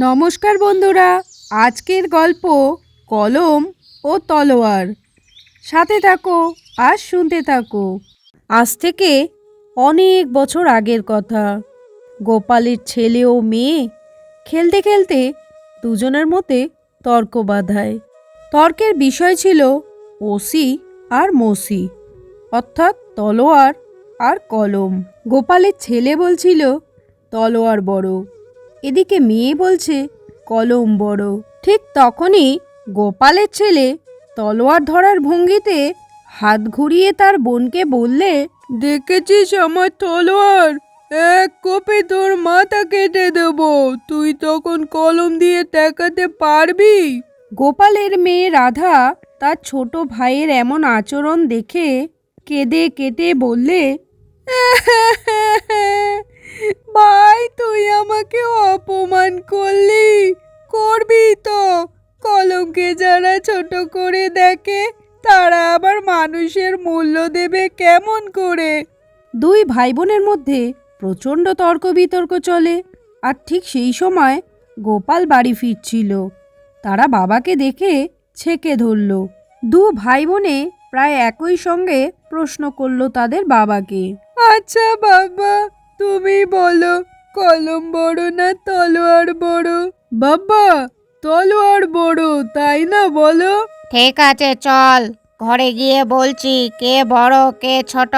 নমস্কার বন্ধুরা, আজকের গল্প কলম ও তলোয়ার। সাথে থাকো আর শুনতে থাকো। আজ থেকে অনেক বছর আগের কথা। গোপালের ছেলে ও মেয়ে খেলতে খেলতে দুজনের মতে তর্ক বাঁধায়। তর্কের বিষয় ছিল ওসি আর মসি, অর্থাৎ তলোয়ার আর কলম। গোপালের ছেলে বলছিল, তলোয়ার বড়। এদিকে মেয়ে বলছে কলম বড়। ঠিক তখনই গোপালের ছেলে তলোয়ার ধরার ভঙ্গিতে হাত ঘুরিয়ে তার বোনকে বললে দেখেছিস আমার তলোয়ার? এক কোপে তোর মাথা কেটে দেব। তুই তখন কলম দিয়ে টেকাতে পারবি? গোপালের মেয়ে রাধা তার ছোট ভাইয়ের এমন আচরণ দেখে কেঁদে কেটে বললে ভাই তুই আমাকে অপমান করলি। করবি তো? কলমকে যারা ছোট করে দেখে তারা আবার মানুষের মূল্য দেবে কেমন করে? দুই ভাই বোনের মধ্যে প্রচণ্ড তর্ক বিতর্ক চলে আর ঠিক সেই সময় গোপাল বাড়ি ফিরছিল। তারা বাবাকে দেখে ছেকে ধরল। দু ভাই বোনে প্রায় একই সঙ্গে প্রশ্ন করল তাদের বাবাকে। আচ্ছা বাবা তুমি বলো কলম বড় না তলোয়ার বড়? বাবা তলোয়ার বড় তাই না বলো? ঠিক আছে চল। ঘরে গিয়ে বলছি কে বড় কে ছোট।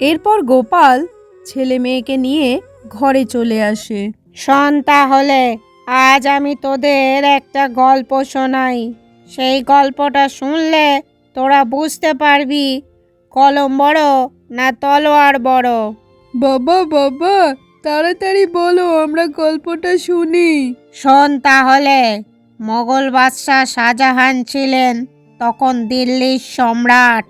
এরপর গোপাল ছেলে মেয়েকে নিয়ে ঘরে চলে আসে। শোন তাহলে আজ আমি তোদের একটা গল্প শোনাই। সেই গল্পটা শুনলে তোরা বুঝতে পারবি কলম বড় না তলোয়ার বড়। বাবা বাবা, তাড়াতাড়ি বলো, আমরা গল্পটা শুনি। শোন তাহলে, মোগল বাদশাহ শাহজাহান ছিলেন তখন দিল্লির সম্রাট।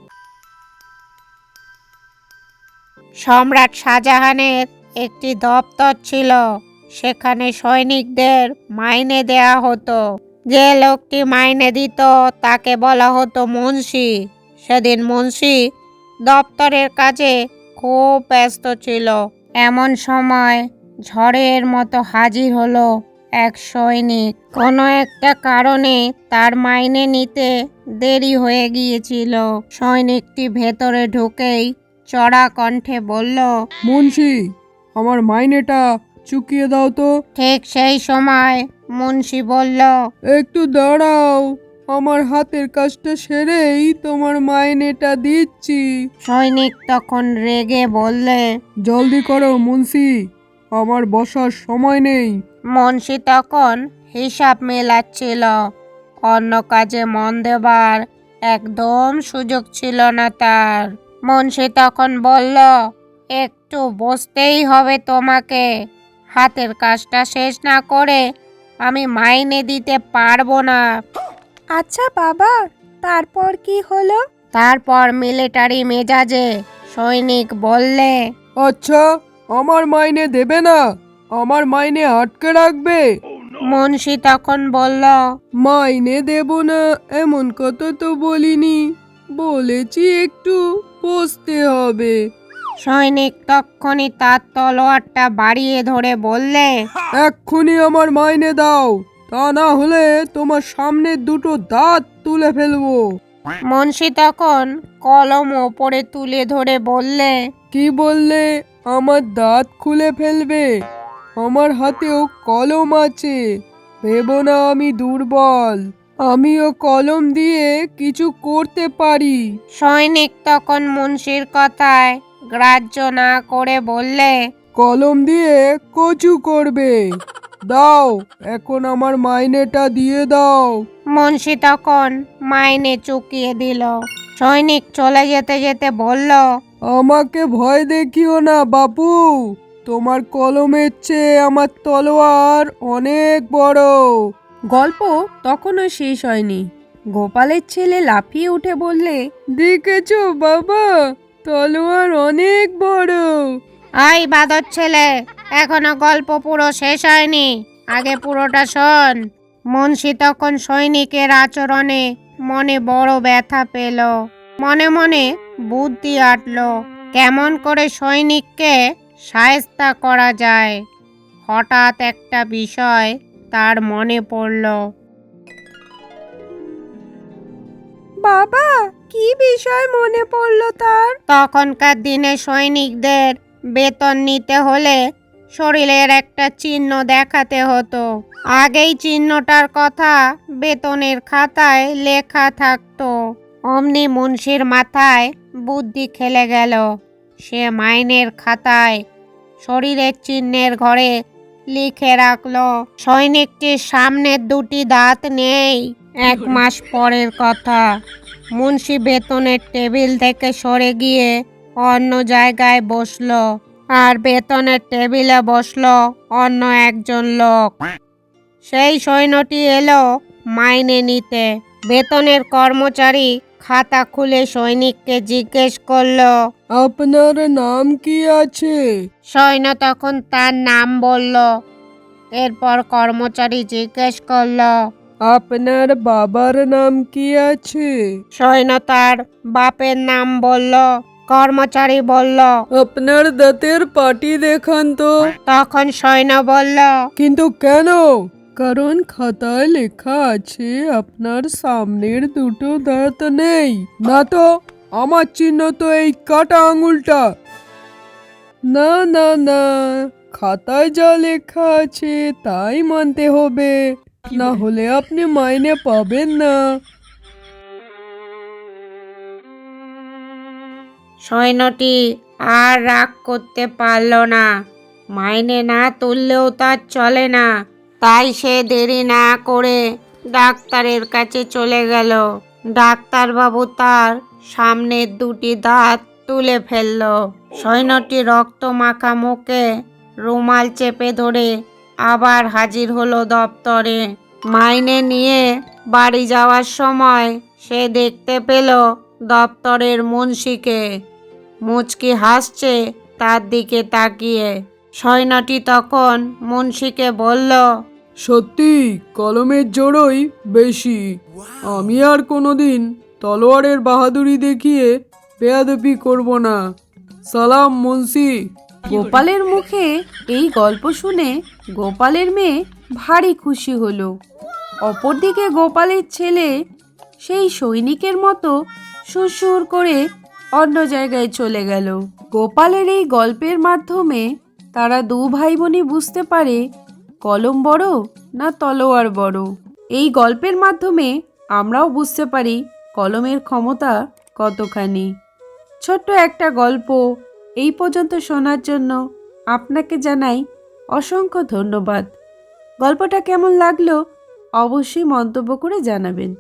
সম্রাট শাহজাহানের একটি দপ্তর ছিল, সেখানে সৈনিকদের মাইনে দেয়া হতো। যে লোকটি মাইনে দিত, তাকে বলা হতো মুন্সি। সেদিন মুন্সি দপ্তরের কাজে খুব ব্যস্ত ছিল। এমন সময় ঝড়ের মতো হাজির হলো এক সৈনিক। কোনো একটা কারণে তার মাইনে নিতে দেরি হয়ে গিয়েছিল। সৈনিকটি ভেতরে ঢুকেই চড়া কণ্ঠে বলল মুন্সি আমার মাইনেটা চুকিয়ে দাও তো। ঠিক সেই সময় মুন্সি বলল একটু দাঁড়াও। আমার হাতের কাজটা সেরেই তোমার মাইনেটা দিচ্ছি। সৈনিক তখন রেগে বললে জলদি করো মুন্সি। আমার বসার সময় নেই। মুন্সি তখন হিসাব মেলাচ্ছিল। অন্য কাজে মন দেবার একদম সুযোগ ছিল না তার। মুন্সি তখন বলল একটু বসতেই হবে তোমাকে। হাতের কাজটা শেষ না করে আমি মাইনে দিতে পারব না। আচ্ছা বাবা তারপর কি হলো? তারপর মিলিটারি মেজাজে সৈনিক বললে আচ্ছা আমার মাইনে দেবে না আমার মাইনে আটকে রাখবে। মুন্সি তখন বলল মাইনে দেব না এমন কথা তো বলিনি। বলেছি একটু বসতে হবে। সৈনিক তক্ষণি তার তলোয়ারটা বাড়িয়ে ধরে বললে এক্ষুনি আমার মাইনে দাও। তা না হলে তোমার সামনে দুটো দাঁত তুলে ফেলব। মুন্সি তখন কলম ওপরে তুলে ধরে বললে কি বললে? আমার দাঁত খুলে ফেলবে। আমার হাতেও কলম আছে। ভেবো না আমি দুর্বল। আমিও কলম দিয়ে কিছু করতে পারি। সৈনিক তখন মুন্সির কথায় গ্রাহ্য না করে বললে কলম দিয়ে কচু করবে। দাও এখন আমার মাইনেটা দিয়ে দাও। মুন্সি তখন মাইনে চুকিয়ে দিল। সৈনিক চলে যেতে যেতে বলল আমাকে ভয় দেখিও না বাপু। তোমার কলমের চেয়ে আমার তলোয়ার অনেক বড়। গল্প তখনও শেষ হয়নি। গোপালের ছেলে লাফিয়ে উঠে বললে দেখেছ বাবা? তলোয়ার অনেক বড়। আই বাদর ছেলে এখনও গল্প পুরো শেষ হয়নি। আগে পুরোটা শোন। মুন্সি তখন সৈনিকের আচরণে মনে বড় ব্যথা পেল। মনে মনে বুদ্ধি আটল। কেমন করে সৈনিককে সায়স্তা করা যায়। হঠাৎ একটা বিষয় তার মনে পড়ল। বাবা কি বিষয় মনে পড়ল তার? তখনকার দিনে সৈনিকদের বেতন নিতে হলে শরীরের একটা চিহ্ন দেখাতে হতো। আগেই চিহ্নটার কথা বেতনের খাতায় লেখা থাকতো। অমনি মুন্সির মাথায় বুদ্ধি খেলে গেল। সে মাইনের খাতায় শরীরের চিহ্নের ঘরে লিখে রাখল, সৈনিকটির সামনের দুটি দাঁত নেই, এক মাস পরের কথা। মুন্সি বেতনের টেবিল থেকে সরে গিয়ে অন্য জায়গায় বসল। আর বেতনের টেবিলে বসল অন্য একজন লোক। সেই সৈন্যটি এলো মাইনে নিতে। বেতনের কর্মচারী খাতা খুলে সৈনিককে জিজ্ঞেস করল আপনার নাম কি আছে? সৈন্য তখন তার নাম বলল। এরপর কর্মচারী জিজ্ঞেস করল আপনার বাবার নাম কি আছে? সৈন্য তার বাপের নাম বলল কর্মচারী বলল আপনার দাঁতের পাটি দেখান তো। তখন সৈন্য বলল কিন্তু কেন? কারণ খাতায় লেখা আছে আপনার সামনের দুটো দাঁত নেই। না তো আমার চিহ্ন তো এই কাটা আঙুলটা। না না না খাতায় যা লেখা আছে তাই মানতে হবে। না হলে আপনি মাইনে পাবেন না। সৈন্যটি আর রাগ করতে পারল না। মাইনে না তুললেও তার চলে না। তাই সে দেরি না করে ডাক্তারের কাছে চলে গেল। ডাক্তারবাবু তার সামনের দুটি দাঁত তুলে ফেলল। সৈন্যটি রক্ত মাখা মুখে রুমাল চেপে ধরে আবার হাজির হলো দপ্তরে। মাইনে নিয়ে বাড়ি যাওয়ার সময় সে দেখতে পেল দপ্তরের মুন্সিকে। মুচকি হাসছে তার দিকে তাকিয়ে। সৈন্যটি তখন মুন্সিকে বলল সত্যি কলমের জোড়ই বেশি। আমি আর কোনোদিন তলোয়ারের বাহাদুরি দেখিয়ে বেয়াদপি করব না। সালাম মুন্সি। গোপালের মুখে এই গল্প শুনে গোপালের মেয়ে ভারী খুশি হলো। অপরদিকে গোপালের ছেলে সেই সৈনিকের মতো সুরসুর করে অন্য জায়গায় চলে গেল। গোপালের এই গল্পের মাধ্যমে তারা দু ভাই বোনই বুঝতে পারে কলম বড় না তলোয়ার বড়। এই গল্পের মাধ্যমে আমরাও বুঝতে পারি কলমের ক্ষমতা কতখানি। ছোট্ট একটা গল্প এই পর্যন্ত শোনার জন্য আপনাকে জানাই অসংখ্য ধন্যবাদ। গল্পটা কেমন লাগল অবশ্যই মন্তব্য করে জানাবেন।